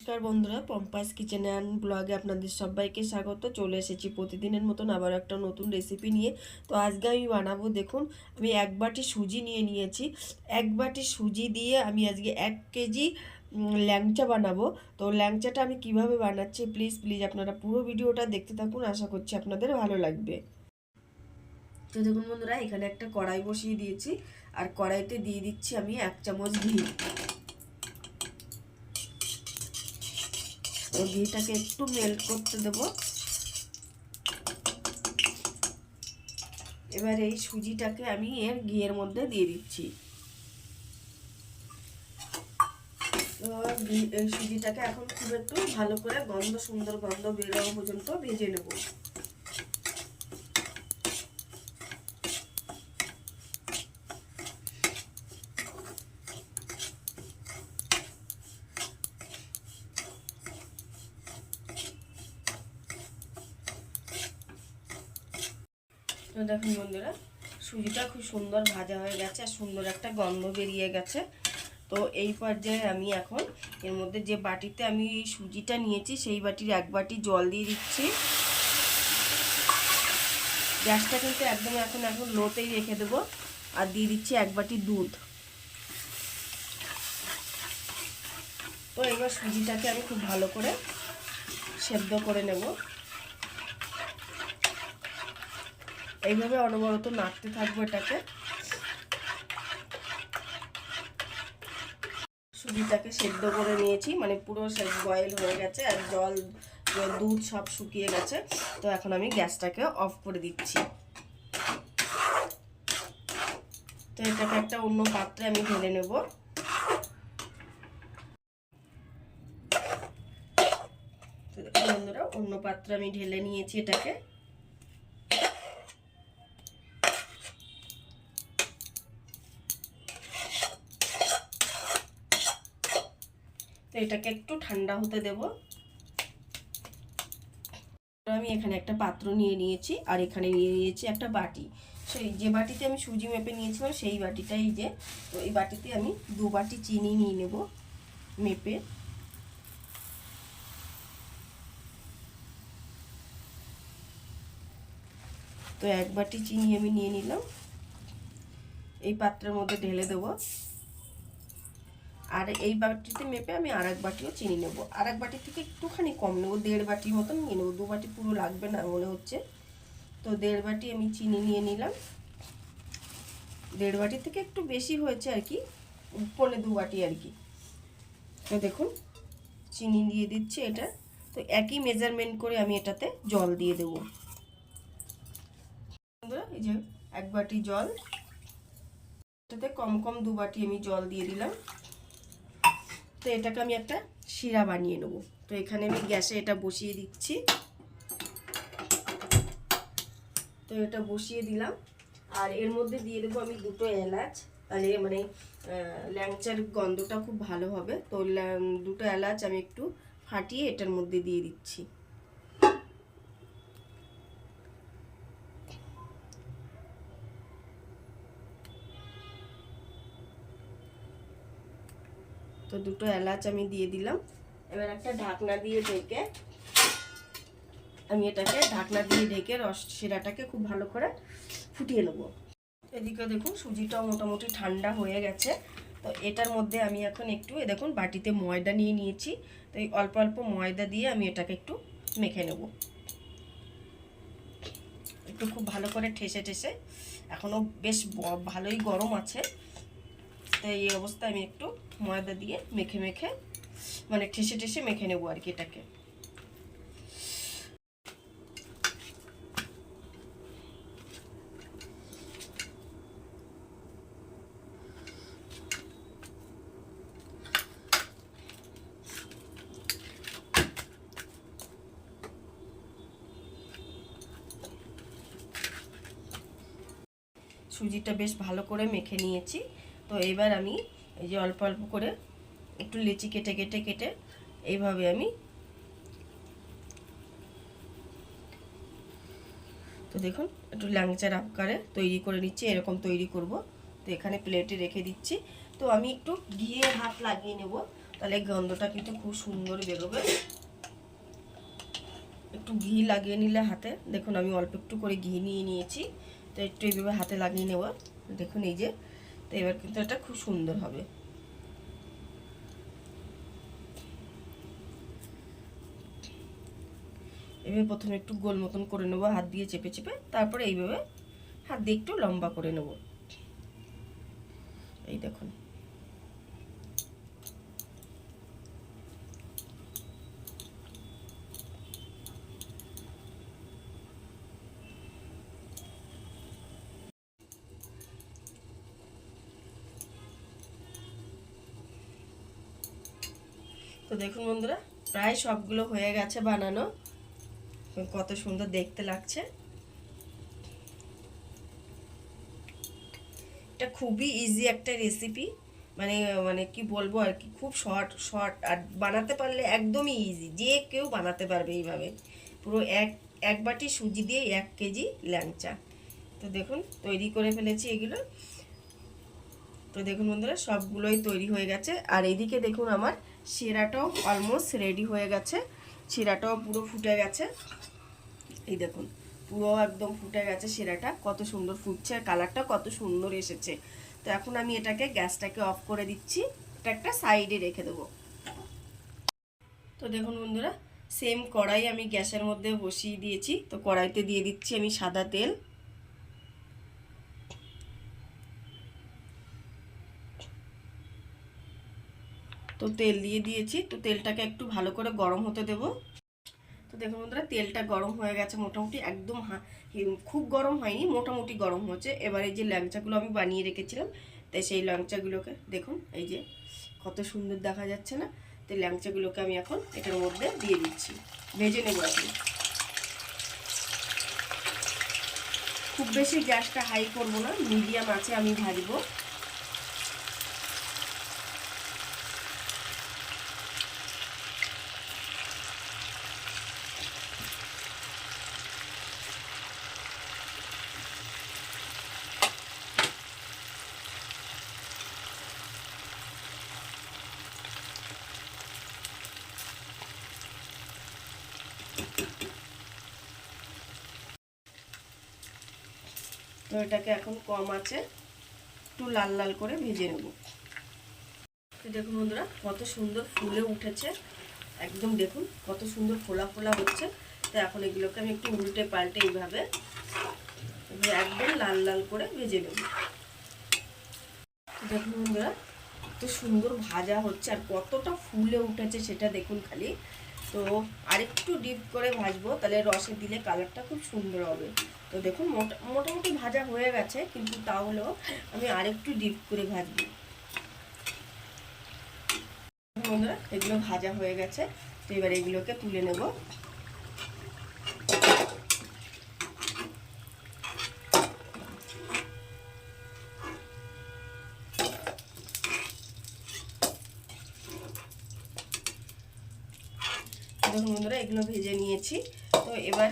নমস্কার বন্ধুরা, পম্পাস kitchen and ব্লগে আপনাদের সবাইকে স্বাগত। চলে এসেছি প্রতিদিনের মতন আবার একটা নতুন রেসিপি নিয়ে। তো আজকে আমি বানাবো, দেখুন, আমি এক বাটি সুজি নিয়ে নিয়েছি। এক বাটি সুজি দিয়ে আমি আজকে এক কেজি ল্যাংচা বানাবো। তো ল্যাংচাটা আমি কীভাবে বানাচ্ছি প্লিজ প্লিজ আপনারা পুরো ভিডিওটা দেখতে থাকুন, আশা করছি আপনাদের ভালো লাগবে। তো দেখুন বন্ধুরা, এখানে একটা কড়াই বসিয়ে দিয়েছি। আর কড়াইতে দিয়ে দিচ্ছি আমি এক চামচ ঘি। তো ঘিটাকে একটু মেল্ট করতে দেব। এবার এই সুজিটাকে আমি এর ঘিয়ের মধ্যে দিয়ে দিচ্ছি। এই সুজিটাকে এখন খুব একটু ভালো করে গন্ধ, সুন্দর গন্ধ বেরোনো পর্যন্ত ভেজে নেব। তো দেখুন বন্ধুরা, সুজিটা খুব সুন্দর ভাজা হয়ে গেছে আর সুন্দর একটা গন্ধ বেরিয়ে গেছে। তো এই পর্যায়ে আমি এখন এর মধ্যে যে বাটিতে আমি সুজিটা নিয়েছি, সেই বাটির এক বাটি জল দিয়ে দিচ্ছি। গ্যাসটা কিন্তু একদম এখন এখন লোতেই রেখে দেবো আর দিয়ে দিচ্ছি এক বাটি দুধ। তো এবার সুজিটাকে আমি খুব ভালো করে সেদ্ধ করে নেব। এইভাবে অনবরত নাড়তে থাকব এটাকে। সুজিটাকে সেদ্ধ করে নিয়েছি মানে পুরো বয়েল হয়ে গেছে আর জল দুধ সব শুকিয়ে গেছে। তো এখন আমি গ্যাসটাকে অফ করে দিচ্ছি। তো এটাকে একটা অন্য পাত্রে আমি ঢেলে নেব। বন্ধুরা, অন্য পাত্রে আমি ঢেলে নিয়েছি এটাকে। তো এটাকে একটু ঠান্ডা হতে দেব। আমি এখানে একটা পাত্র নিয়ে নিয়েছি আর এখানে নিয়ে নিয়েছি একটা বাটি। সেই যে বাটিতে আমি সুজি মেপে নিয়েছিলাম সেই বাটিটাই যে, তো এই বাটিতে আমি দু বাটি চিনি নিয়ে নেব মেপে। তো এক বাটি চিনি আমি নিয়ে নিলাম। এই পাত্রের মধ্যে ঢেলে দেবো। আর এই বাটিতে মেপে আমি আর এক বাটিও চিনি নেব। আর এক বাটি থেকে একটুখানি কম নেব, দেড় বাটির মতন নিয়ে নেব। দু বাটি পুরো লাগবে না মনে হচ্ছে। তো দেড় বাটি আমি চিনি নিয়ে নিলাম। দেড় বাটি থেকে একটু বেশি হয়েছে আর কি, পনে দু বাটি আর কি। তো দেখুন, চিনি দিয়ে দিচ্ছি এটা। তো একই মেজারমেন্ট করে আমি এটাতে জল দিয়ে দেবো। এই যে এক বাটি জল। এটাতে কম কম দু বাটি আমি জল দিয়ে দিলাম। তো এটাকে আমি একটা শিরা বানিয়ে নেব। তো এখানে আমি গ্যাসে এটা বসিয়ে দিচ্ছি। তো এটা বসিয়ে দিলাম। আর এর মধ্যে দিয়ে দেবো আমি দুটো এলাচ। তাহলে মানে ল্যাংচার গন্ধটা খুব ভালো হবে। তো দুটো এলাচ আমি একটু ফাটিয়ে এটার মধ্যে দিয়ে দিচ্ছি। তো দুটো এলাচ আমি দিয়ে দিলাম। এবার একটা ঢাকনা দিয়ে ঢেকে আমি এটাকে ঢাকনা দিয়ে ঢেকে রস শিরাটাকে খুব ভালো করে ফুটিয়ে নেব। এদিকে দেখুন সুজিটাও মোটামুটি ঠান্ডা হয়ে গেছে। তো এটার মধ্যে আমি এখন একটু দেখুন বাটিতে ময়দা নিয়ে নিয়েছি। তো এই অল্প অল্প ময়দা দিয়ে আমি এটাকে একটু মেখে নেব। একটু খুব ভালো করে ঠেসে ঠেসে। এখনও বেশ ভালোই গরম আছে। তো এই অবস্থায় আমি একটু ময়দা দিয়ে মেখে মেখে মানে ঠেসে ঠেসে মেখে নেব আর কি এটাকে। সুজিটা বেশ ভালো করে মেখে নিয়েছি। তো এবার আমি এই যে অল্প অল্প করে একটু লেচি কেটে কেটে কেটে এইভাবে আমি তো দেখুন, একটু ল্যাংচার আকারে তৈরি করে নিচ্ছি, এরকম তৈরি করব। তো এখানে প্লেটে রেখে দিচ্ছি। তো আমি একটু ঘিয়ে হাত লাগিয়ে নেব, তাহলে গন্ধটা কিন্তু খুব সুন্দর বেরোবে। একটু ঘি লাগিয়ে নিলে হাতে, দেখুন আমি অল্প একটু করে ঘি নিয়ে নিয়েছি। তো একটু এইভাবে হাতে লাগিয়ে নেওয়া দেখুন এই যে তো এবার কিন্তু এটা খুব সুন্দর হবে। এভাবে প্রথমে একটু গোল মতন করে নেব, হাত দিয়ে চেপে চেপে, তারপরে এইভাবে হাত দিয়ে একটু লম্বা করে নেব। এই দেখুন। তো দেখুন বন্ধুরা, প্রায় সবগুলো হয়ে গেছে বানানো। কত সুন্দর দেখতে লাগছে। এটা খুবই ইজি একটা রেসিপি মানে মানে কি বলব আর কি, খুব শর্ট শর্ট আর বানাতে পারলে একদমই ইজি যে কেউ বানাতে পারবে এইভাবে। পুরো এক এক বাটি সুজি দিয়ে এক কেজি ল্যাংচা। তো দেখুন, তৈরি করে ফেলেছি এগুলো। তো দেখুন বন্ধুরা, সবগুলোই তৈরি হয়ে গেছে। আর এইদিকে দেখুন আমার শিরাটাও অলমোস্ট রেডি হয়ে গেছে। শিরাটাও পুরো ফুটে গেছে। এই দেখুন, পুরো একদম ফুটে গেছে শিরাটা। কত সুন্দর ফুটছে আর কালারটা কত সুন্দর এসেছে। তো এখন আমি এটাকে গ্যাসটাকে অফ করে দিচ্ছি। এটা একটা সাইডে রেখে দেবো। তো দেখুন বন্ধুরা সেম কড়াই আমি গ্যাসের মধ্যে বসিয়ে দিয়েছি। তো কড়াইতে দিয়ে দিচ্ছি আমি সাদা তেল। তো তেল দিয়ে দিয়েছি। তো তেলটাকে একটু ভালো করে গরম হতে দেব। তো দেখুন বন্ধুরা, তেলটা গরম হয়ে গেছে মোটামুটি একদম খুব গরম হয়নি, মোটামুটি গরম হচ্ছে এবারে যে ল্যাংচাগুলো আমি বানিয়ে রেখেছিলাম, তাই সেই ল্যাংচাগুলোকে দেখুন, এই যে কত সুন্দর দেখা যাচ্ছে না? তো ল্যাংচাগুলোকে আমি এখন এটার মধ্যে দিয়ে দিচ্ছি। ভেজে নেব এখন। খুব বেশি গ্যাসটা হাই করব না, মিডিয়াম আছে আমি ভাজবো। তো এটাকে এখন কম আছে, একটু লাল লাল করে ভেজে নেব। দেখুন বন্ধুরা, কত সুন্দর ফুলে উঠেছে। একদম দেখুন, কত সুন্দর ফোলা ফোলা হচ্ছে। তো এখন এগুলোকে আমি একটু উল্টে পাল্টে এইভাবে একদম লাল লাল করে ভেজে নেব। দেখুন বন্ধুরা, কত সুন্দর ভাজা হচ্ছে আর কতটা ফুলে উঠেছে সেটা দেখুন খালি। তো আরেকটু ডিপ করে ভাজবো, তাহলে রসে দিলে কালারটা খুব সুন্দর হবে। তো দেখুন মোটামুটি ভাজা হয়ে গেছে, কিন্তু তাহলেও আমি আরেকটু ডিপ করে ভাজবো। বন্ধুরা, এগুলো ভাজা হয়ে গেছে, তো এবার এগুলোকে তুলে নেব। বন্ধুরা, এগুলো ভেজে নিয়েছি। তো এবার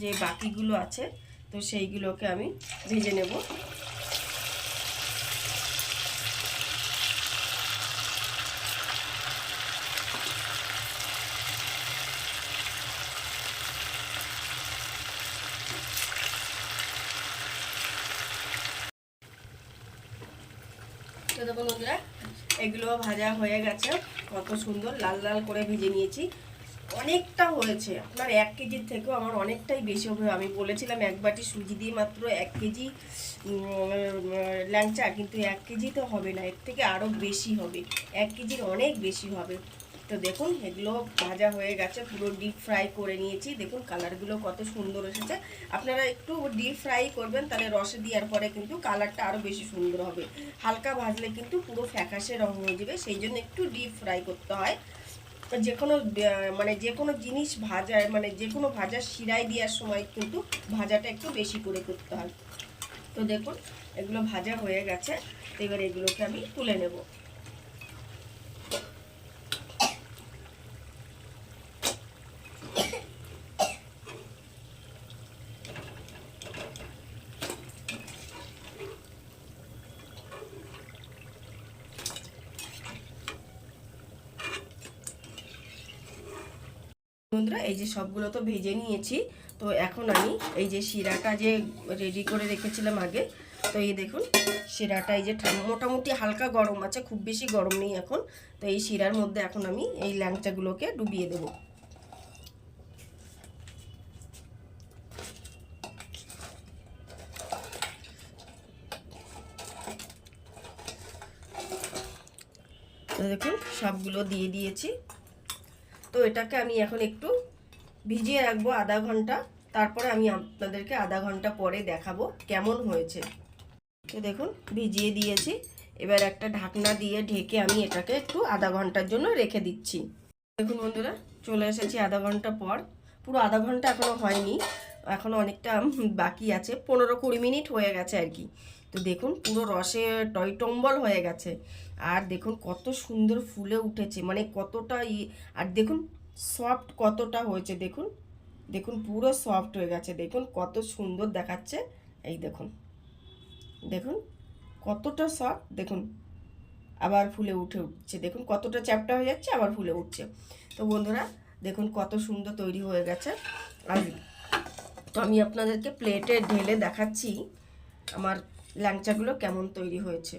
যে বাকিগুলো আছে তো সেইগুলোকে আমি ভেজে নেব। তো দেখুন বন্ধুরা, এগুলো ভাজা হয়ে গেছে। কত সুন্দর লাল লাল করে ভেজে নিয়েছি। অনেকটা হয়েছে। আপনার এক কেজির থেকেও আমার অনেকটাই বেশি হবে। আমি বলেছিলাম এক বাটি সুজি দিয়ে মাত্র এক কেজি ল্যাংচা, কিন্তু এক কেজি তো হবে না। এর থেকে আরও বেশি হবে। এক কেজির অনেক বেশি হবে। তো দেখুন, এগুলো ভাজা হয়ে গেছে। পুরো ডিপ ফ্রাই করে নিয়েছি। দেখুন কালারগুলো কত সুন্দর এসেছে। আপনারা একটু ডিপ ফ্রাই করবেন, তাহলে রসে দেওয়ার পরে কিন্তু কালারটা আরও বেশি সুন্দর হবে। হালকা ভাজলে কিন্তু পুরো ফ্যাকাশে রং হয়ে যাবে। সেই জন্য একটু ডিপ ফ্রাই করতে হয়। যে কোনো মানে যে কোনো জিনিস ভাজা মানে যে কোনো ভাজা শিরাই দেওয়ার সময় কিন্তু ভাজাটা একটু বেশি করে করতে হয়। তো দেখুন, এগুলো ভাজা হয়ে গেছে। এবার এগুলোকে আমি তুলে নেব। বন্ধুরা, এই যে সবগুলো তো ভেজে নিয়েছি, তো এখন আমি এই যে শিরাটা যে রেডি করে রেখেছিলাম আগে, তো এই দেখুন, শিরাটা এই যে মোটামুটি হালকা গরম আছে, খুব বেশি গরম নেই এখন, তো এই শিরার মধ্যে এখন আমি এই ল্যাংচাগুলোকে ডুবিয়ে দেব। তো দেখুন, সবগুলো দিয়ে দিয়েছি। তো এটাকে আমি এখন একটু ভিজিয়ে রাখব আধা ঘণ্টা। তারপরে আমি আপনাদেরকে আধা ঘণ্টা পরে দেখাবো কেমন হয়েছে। তো দেখুন, ভিজিয়ে দিয়েছি। এবার একটা ঢাকনা দিয়ে ঢেকে আমি এটাকে একটু আধা ঘণ্টার জন্য রেখে দিচ্ছি। দেখুন বন্ধুরা, চলে এসেছি আধা ঘণ্টা পর। পুরো আধা ঘণ্টা এখনও হয়নি। এখনও অনেকটা বাকি আছে, পনেরো কুড়ি মিনিট হয়ে গেছে আর কি। তো দেখুন পুরো রসে টইটম্বল হয়ে গেছে। আর দেখুন কত সুন্দর ফুলে উঠেছে মানে কতটা ই, আর দেখুন সফট কতটা হয়েছে, দেখুন। দেখুন পুরো সফট হয়ে গেছে, দেখুন কত সুন্দর দেখাচ্ছে। এই দেখুন দেখুন কতটা সফট দেখুন আবার ফুলে উঠে উঠছে, দেখুন কতটা চ্যাপটা হয়ে যাচ্ছে, আবার ফুলে উঠছে। তো বন্ধুরা, দেখুন কত সুন্দর তৈরি হয়ে গেছে। আর তো আমি আপনাদেরকে প্লেটে ঢেলে দেখাচ্ছি আমার ল্যাংচাগুলো কেমন তৈরি হয়েছে?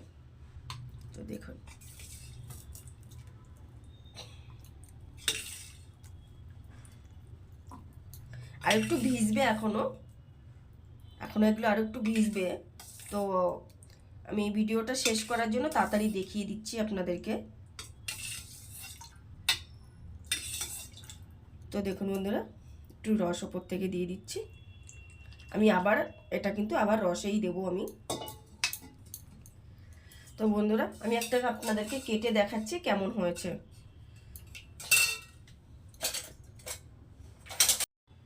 তো দেখুন। আর একটু ভিজবে এখনও। এখনও এগুলো আর একটু ভিজবে। তো আমি এই ভিডিওটা শেষ করার জন্য তাড়াতাড়ি দেখিয়ে দিচ্ছি আপনাদেরকে। তো দেখুন বন্ধুরা, একটু রস ওপর থেকে দিয়ে দিচ্ছি। আমি আবার, এটা কিন্তু আবার রসেই দেবো আমি। তো বন্ধুরা, আমি একটা আপনাদেরকে কেটে দেখাচ্ছি কেমন হয়েছে।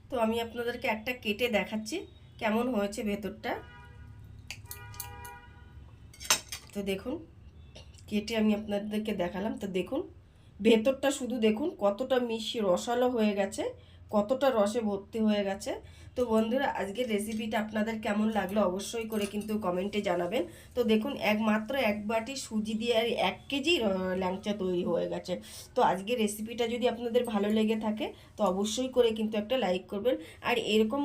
তো আমি আপনাদেরকে একটা কেটে দেখাচ্ছি কেমন হয়েছে ভেতরটা। তো দেখুন, কেটে আমি আপনাদেরকে দেখালাম। তো দেখুন, ভেতরটা শুধু দেখুন, কতটা মিষ্টি রসালো হয়ে গেছে। কতটা রসে ভর্তি হয়ে গেছে। তো বন্ধুরা, আজকের রেসিপিটা আপনাদের কেমন লাগল অবশ্যই করে কিন্তু কমেন্টে জানাবেন। তো দেখুন, একমাত্র এক বাটি সুজি দিয়ে আর এক কেজি ল্যাংচা তৈরি হয়ে গেছে। তো আজকের রেসিপিটা যদি আপনাদের ভালো লেগে থাকে, তো অবশ্যই করে কিন্তু একটা লাইক করবেন। আর এরকম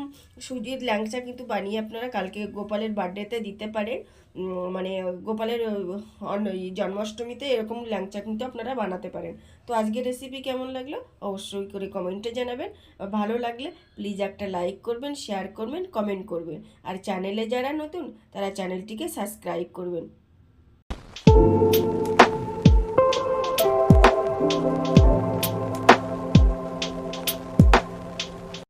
সুজির ল্যাংচা কিন্তু বানিয়ে আপনারা কালকে গোপালের বার্থডেতে দিতে পারেন। মানে গোপালের জন্মাষ্টমীতে এরকম ল্যাংচা কিন্তু আপনারা বানাতে পারেন। তো আজকের রেসিপি কেমন লাগল? অবশ্যই করে কমেন্টে জানাবেন। ভালো লাগলে প্লিজ একটা লাইক করবেন শেয়ার করবেন কমেন্ট করবেন। আর চ্যানেলে যারা নতুন, তারা চ্যানেলটিকে সাবস্ক্রাইব করবেন।